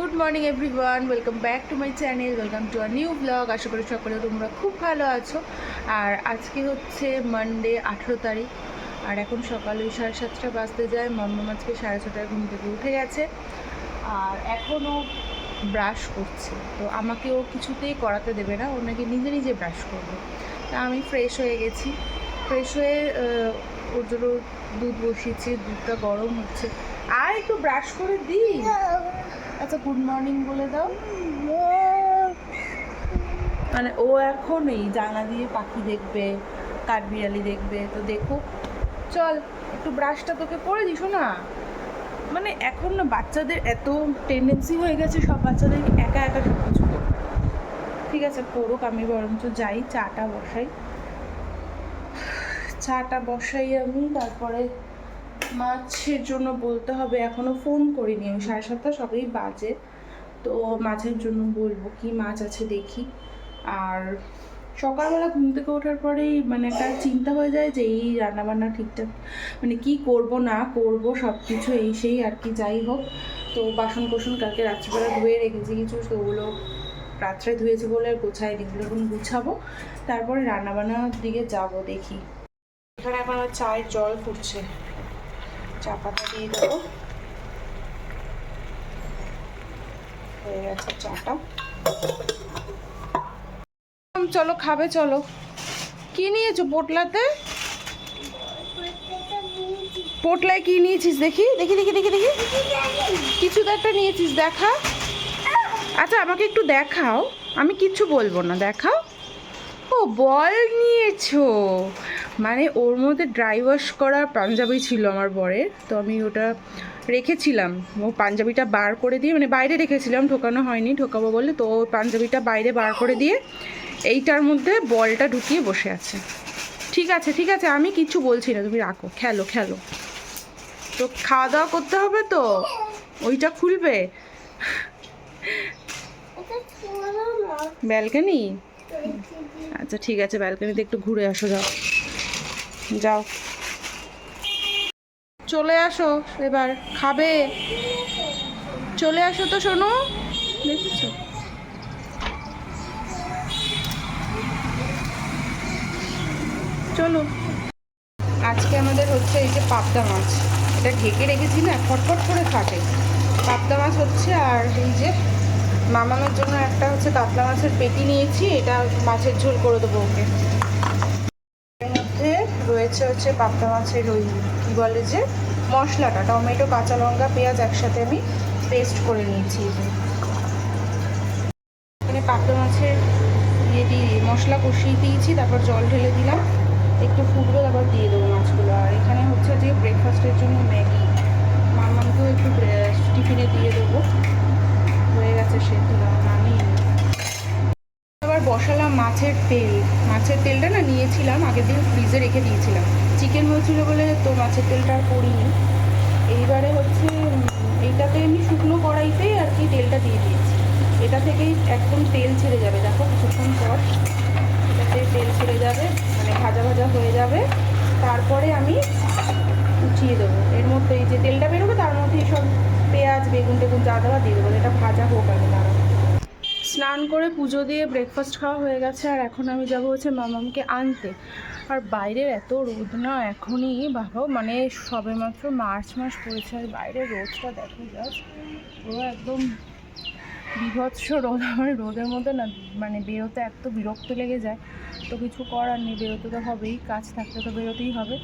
Good morning everyone welcome back to my channel welcome to our new blog আশা করি সকলে তোমরা খুব ভালো আছো। আর আজকে হচ্ছে মানডে আঠেরো তারিখ। আর এখন সকাল ওই সাড়ে সাতটা বাজতে যায়। মাম্মাম আজকে সাড়ে ছটায় ঘুম থেকে উঠে গেছে। আর এখনও ব্রাশ করছে। তো আমাকে ও কিছুতেই করাতে দেবে না। ও নাকি নিজে নিজে ব্রাশ করবে। তা আমি ফ্রেশ হয়ে গেছি। ফ্রেশ হয়ে ওর জন্য দুধ বসিয়েছি। দুধটা গরম হচ্ছে। আর একটু ব্রাশ করে দিই। আচ্ছা গুড মর্নিং বলে দাও। মানে ও এখন এই জানলা দিয়ে পাখি দেখবে, কাঠবিড়ালি দেখবে, তো দেখো। চল, একটু ব্রাশটা তোকে করে দিস না মানে এখন না বাচ্চাদের এত টেন্ডেন্সি হয়ে গেছে, সব বাচ্চাদের একা একা সব কিছু ঠিক আছে, করুক, আমি বরঞ্চ যাই, চাটা বসাই। চাটা বসাই আমি, তারপরে মাছের জন্য বলতে হবে, এখনও ফোন করিনি আমি। সাড়ে সাতটা সবই বাজে, তো মাছের জন্য বলব কি মাছ আছে দেখি। আর সকালবেলা ঘুম থেকে ওঠার পরেই মানে একটা চিন্তা হয়ে যায় যে এই রান্নাবান্না ঠিকঠাক মানে কি করব, না করব সব কিছু এই সেই আর কি, যাই হোক। তো বাসন কোসন কালকে রাত্রিবেলা ধুয়ে রেখেছি কিছু, তো ওগুলো রাত্রে ধুয়েছি বলে গোছাইনি, এগুলো এখন গুছাবো। তারপরে রান্নাবান্নার দিকে যাব দেখি। এখানে এখন চায়ের জল ফুটছে। চা পাতা দিয়ে দেবো। হয়ে গেছে চাটা। চলো, খাবে, চলো। কি নিয়েছো পোটলাতে? পোটলায় কি নিয়েছিস দেখি? দেখি দেখি দেখি দেখি। কিছু তো একটা নিয়েছিস, দেখা। আচ্ছা আমাকে একটু দেখাও। আমি কিচ্ছু বলব না, দেখাও। ও, বল নিয়েছো। মানে ওর মধ্যে ড্রাই ওয়াশ করা পাঞ্জাবি ছিল আমার বরের তো আমি ওটা রেখেছিলাম। ও পাঞ্জাবিটা বার করে দিয়ে মানে বাইরে রেখেছিলাম ঢোকানো হয়নি ঢোকাবো বলে তো ও পাঞ্জাবিটা বাইরে বার করে দিয়ে এইটার মধ্যে বলটা ঢুকিয়ে বসে আছে। ঠিক আছে ঠিক আছে আমি কিচ্ছু বলছি না তুমি রাখো খেলো খেলো। তো খাওয়া দাওয়া করতে হবে তো? ওইটা খুলবে? ব্যালকানি? আচ্ছা ঠিক আছে ব্যালকানিতে একটু ঘুরে আসো যাও। যাও। চলে আসো এবার, খাবে? চলে আসো তো শোনো দেখেছ? চলো। আজকে আমাদের হচ্ছে এই যে পাবদা মাছ। এটা ঢেকে রেখেছি না, ফটফট করে ফাটে। পাবদা মাছ হচ্ছে আর এই যে মামামের জন্য একটা হচ্ছে কাতলা মাছের পেটি নিয়েছি, এটা মাছের ঝোল করে দেবো ওকে। রয়েছে হচ্ছে পাবদা মাছের ওই কী বলে যে মশলাটা, টমেটো, কাঁচা লঙ্কা, পেঁয়াজ একসাথে আমি পেস্ট করে নিয়েছি। এখানে পাবদা মাছের ইয়ে দিয়ে মশলা কষিয়ে দিয়েছি, তারপর জল ঢেলে দিলাম। একটু ফুটবে, তারপর দিয়ে দেবো মাছগুলো। আর এখানে হচ্ছে যে ব্রেকফাস্টের জন্য ম্যাগি। মামাকেও একটু টিফিনে দিয়ে দেবো। হয়ে গেছে সেদ্ধ, নামিয়ে বসালাম মাছের তেল। মাছের তেলটা না নিয়েছিলাম, আগের দিন ফ্রিজে রেখে দিয়েছিলাম। চিকেন হয়েছিল বলে তো মাছের তেলটা আর করিনি এইবারে হচ্ছে এইটাতে এমনি শুকনো কড়াইতেই আর কি তেলটা দিয়ে দিয়েছি। এটা থেকেই একদম তেল ছেড়ে যাবে। দেখো কিছুক্ষণ পর এটাতে তেল ছেড়ে যাবে মানে ভাজা ভাজা হয়ে যাবে। তারপরে আমি উঠিয়ে দেবো। এর মধ্যে এই যে তেলটা বেরোবে, তার মধ্যে সব পেঁয়াজ বেগুন টেগুন যা দেওয়া দিয়ে দেবো। এটা ভাজা হোক আগে দাঁড়া স্নান করে পুজো দিয়ে ব্রেকফাস্ট খাওয়া হয়ে গেছে, আর এখন আমি যাব হচ্ছে মামামকে আনতে। আর বাইরের এত রোদ না, এখনই বাবা মানে সবেমাত্র মার্চ মাস পড়েছে, আর বাইরের রোদটা দেখো জাস্ট পুরো একদম বিভৎস রোদ, আমার রোদের মধ্যে না মানে বেরোতে এত বিরক্ত লেগে যায়। তো কিছু করার নেই, বেরোতে তো হবেই, কাজ থাকলে তো বেরোতেই হবে।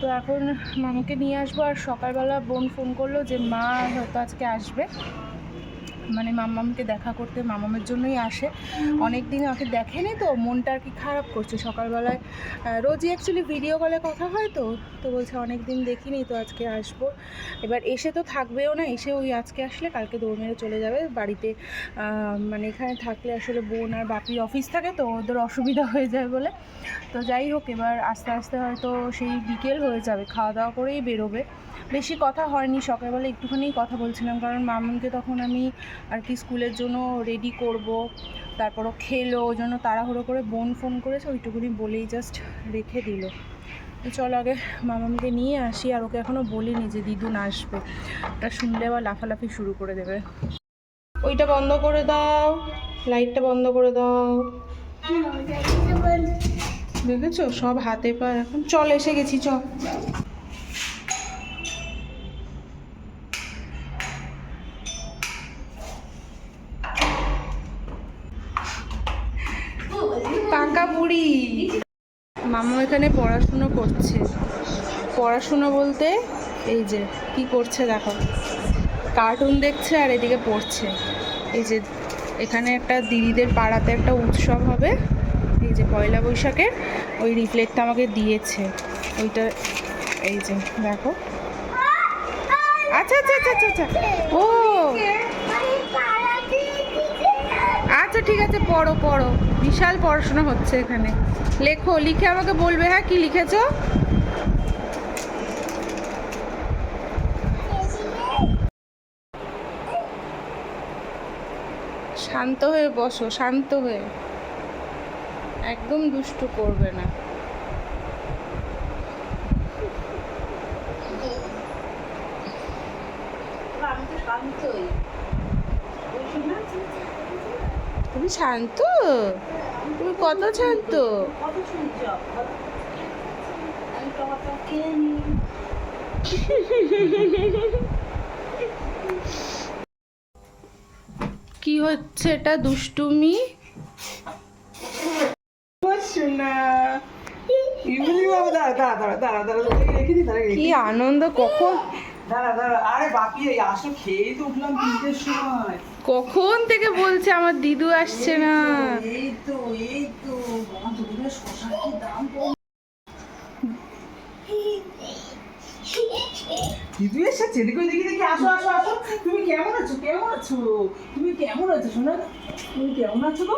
তো এখন মামাকে নিয়ে আসব, আর সকালবেলা বোন ফোন করল যে, মা হয়তো আজকে আসবে। মানে মাম্মামকে দেখা করতে মামামের জন্যই আসে। অনেক দিন ওকে দেখেনি তো, মনটা আর কি খারাপ করছে। সকালবেলায় রোজই অ্যাকচুয়ালি ভিডিও কলে কথা হয় তো তো বলছে অনেক দিন দেখিনি তো আজকে আসব। এবার এসে তো থাকবেও না, এসে ওই আজকে আসলে কালকে দৌড় মেরে চলে যাবে। বাড়িতে মানে এখানে থাকলে আসলে বোন আর বাপির অফিস থাকে তো, ওদের অসুবিধা হয়ে যায় বলে। তো যাই হোক, এবার আস্তে আস্তে হয়তো সেই বিকেল হয়ে যাবে, খাওয়া দাওয়া করেই বেরোবে। বেশি কথা হয়নি, সকালবেলা একটুখানি কথা বলছিলাম, কারণ মামুনকে তখন আমি আর কি স্কুলের জন্য রেডি করব। তারপরও খেলো, ওই জন্য তাড়াহুড়ো করে বোন ফোন করেছে, ওইটুকুনি বলেই জাস্ট রেখে দিল। চলো আগে মামামকে নিয়ে আসি, আর ওকে এখনও বলিনি যে দিদুন আসবে। ওটা শুনলে আবার লাফালাফি শুরু করে দেবে। ওইটা বন্ধ করে দাও লাইটটা বন্ধ করে দাও। দেখেছ? সব হাতে পা, এখন চল, এসে গেছি, চল। এখানে পড়াশুনো করছে। পড়াশুনো বলতে এই যে কি করছে দেখো। কার্টুন দেখছে আর এদিকে পড়ছে। এই যে এখানে একটা দিদিদের পাড়াতে একটা উৎসব হবে। এই যে পয়লা বৈশাখের ওই রিফ্লেক্টটা আমাকে দিয়েছে। ওইটা এই যে দেখো। আচ্ছা আচ্ছা আচ্ছা আচ্ছা আচ্ছা। ও! আচ্ছা ঠিক আছে, পড়ো পড়ো। বিশাল পড়াশোনা হচ্ছে এখানে। লেখো, লিখে আমাকে বলবে হ্যাঁ কি লিখেছো? শান্ত হয়ে বসো, শান্ত হয়ে। একদম দুষ্টু করবে না। আমি তো শান্তই ওই শোনা তুমি শান্ত? তুমি কত শান্ত? কি হচ্ছে এটা দুষ্টুমি? কি আনন্দ কখন? দাঁড়া দাঁড়া আরে বাপি এই আসো খেয়েই তো উঠলাম তিনটের সময়। কখন থেকে বলছে আমার দিদু আসছে না? দিদু এসেছে? দেখো দেখি দেখি আসো আসো আসো। তুমি কেমন আছো? কেমন আছো? তুমি কেমন আছো? শোনা। তুমি কেমন আছো গো?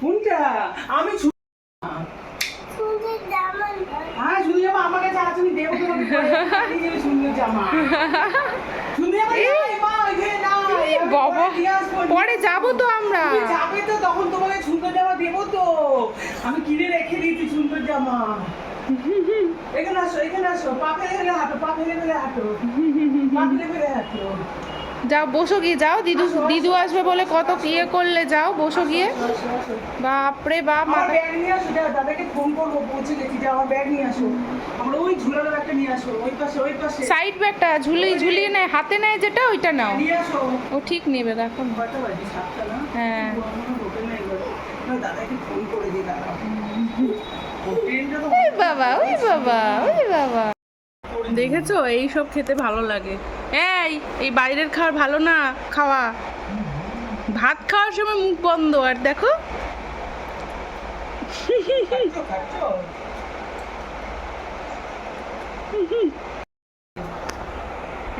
কোনটা? আমি ছু- হ্যাঁ শুধু জামা আমার কাছে আছে আমি দেবো তোমাকে পরে। এই যে সুন্দর জামা সুন্দর জামা নাই, মা, ওই যে নাই। আমি বাবা পরে দিয়ে আসব। পরে যাব তো আমরা তুমি যাবে তো তখন তোমাকে সুন্দর জামা দেবো তো। আমি কিনে রেখে দিয়েছি সুন্দর জামা। এখানে আসো এখানে আসো। পা ফেলে ফেলে হাঁটো পা ফেলে ফেলে হাঁটো। পা ফেলে ফেলে হাঁটো। যাও বসো গিয়ে যাও দিদু দিদু আসবে বলে কত ইয়ে করলে? যাও বসো গিয়ে। বাপরে বাপ মাথা ব্যাগ নিয়ে আসো যা দাদাকে ফোন করব পৌঁছে গেছি যে আমার ব্যাগ নিয়ে আসো। আমরা ওই ঝুলানো ব্যাগটা নিয়ে আসো ওই পাশে ওই পাশে। সাইড ব্যাগটা ঝুলি ঝুলিয়ে নেয় হাতে নেয় যেটা ওইটা নাও। নিয়ে আসো। ও ঠিক নেবে দেখো। হ্যাঁ। দাদাকে ফোন করে দিই দাদা ও ট্রেনটা তো ওই বাবা ওই বাবা ওই বাবা। দেখেছ? এই সব খেতে ভালো লাগে। এই এই বাইরের খাওয়ার ভালো না? খাওয়া। ভাত খাওয়ার সময় মুখ বন্ধ আর দেখো?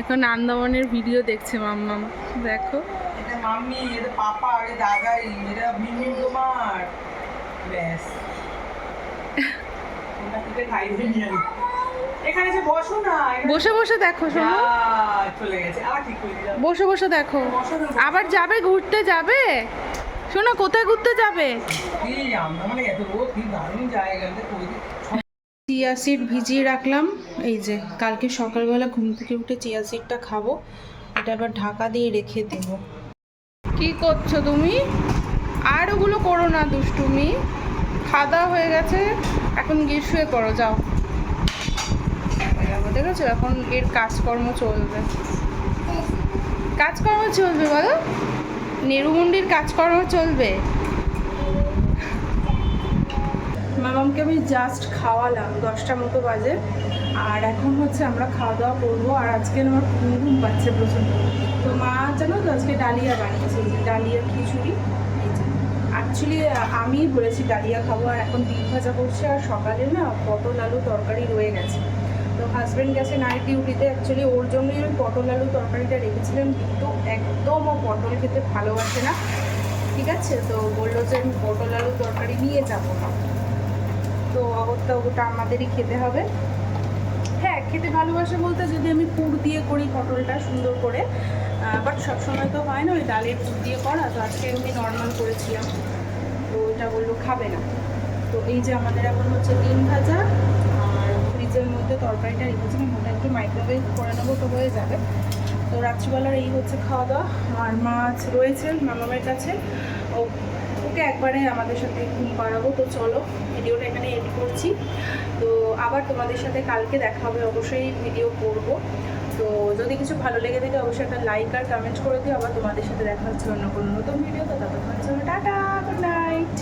এখন আন্দামানের ভিডিও দেখছে মাম্মাম। দেখো। মাম্মি এটা পাপা এটা দাদাই এটা মিমি তোমার ব্যাস বসো বসে দেখো বসে বসে দেখো। আবার যাবে ঘুরতে যাবে? শোনো কোথায় ঘুরতে যাবে? মানে চিয়া সিড ভিজিয়ে রাখলাম। এই যে কালকে সকালবেলা ঘুম থেকে উঠে চিয়া সিডটা খাব। এটা আবার ঢাকা দিয়ে রেখে দেব। কি করছ তুমি? আর ওগুলো করো না, দুষ্টুমি। খাওয়া হয়ে গেছে, এখন গিয়ে শুয়ে পড়ো, যাও। দেখেছ, এখন এর কাজকর্ম চলবে। কাজকর্ম চলবে, বলো? নেরুমুন্ডির কাজকর্ম চলবে? মামামকে আমি জাস্ট খাওয়ালাম, দশটা মতো বাজে। আর এখন হচ্ছে আমরা খাওয়া দাওয়া করব, আর আজকে আমার ঘুম পাচ্ছে প্রচণ্ড। তো মা জানো তো আজকে ডালিয়া বানিয়েছে, ডালিয়া খিচুড়ি। অ্যাকচুয়ালি আমিই বলেছি ডালিয়া খাব, আর এখন ডিম ভাজা করছে, আর সকালে না পটল আলু তরকারি রয়ে গেছে। তো হাজব্যান্ড গেছে নাইট ডিউটিতে অ্যাকচুয়ালি ওর জন্যই আমি পটল আলু তরকারিটা রেখেছিলাম, কিন্তু একদম ও পটল খেতে ভালোবাসে না। ঠিক আছে? তো বলল যে আমি পটল আলু তরকারি নিয়ে যাব। না তো ওটা ওটা আমাদেরই খেতে হবে। খেতে ভালোবাসে বলতে যদি আমি পুর দিয়ে করি পটলটা সুন্দর করে বাট সবসময় তো হয় না ওই ডালের পুর দিয়ে করা, তো আজকে এমনি নর্মাল করেছিলাম, তো ওইটা বলল খাবে না। তো এই যে আমাদের এখন হচ্ছে ডিম ভাজা আর ফ্রিজের মধ্যে তরকারিটা রেখেছিলাম ওটা একটু মাইক্রোওয়েভ করে নেব তো হয়ে যাবে। তো রাত্রিবেলার এই হচ্ছে খাওয়া দাওয়া, আর মাছ রয়েছে মামামের কাছে, ও ওকে একবারে আমাদের সাথে ঘুম পাড়াবো। তো চলো, ভিডিওটা এখানে এড করছি। তো আবার তোমাদের সাথে কালকে দেখা হবে, অবশ্যই ভিডিও করব। তো যদি কিছু ভালো লেগে থাকে, অবশ্যই একটা লাইক আর কমেন্ট করে দিও। আবার তোমাদের সাথে দেখা হচ্ছে অন্য কোনো নতুন ভিডিও তো ততক্ষণ জন্য টাটা গুড নাইট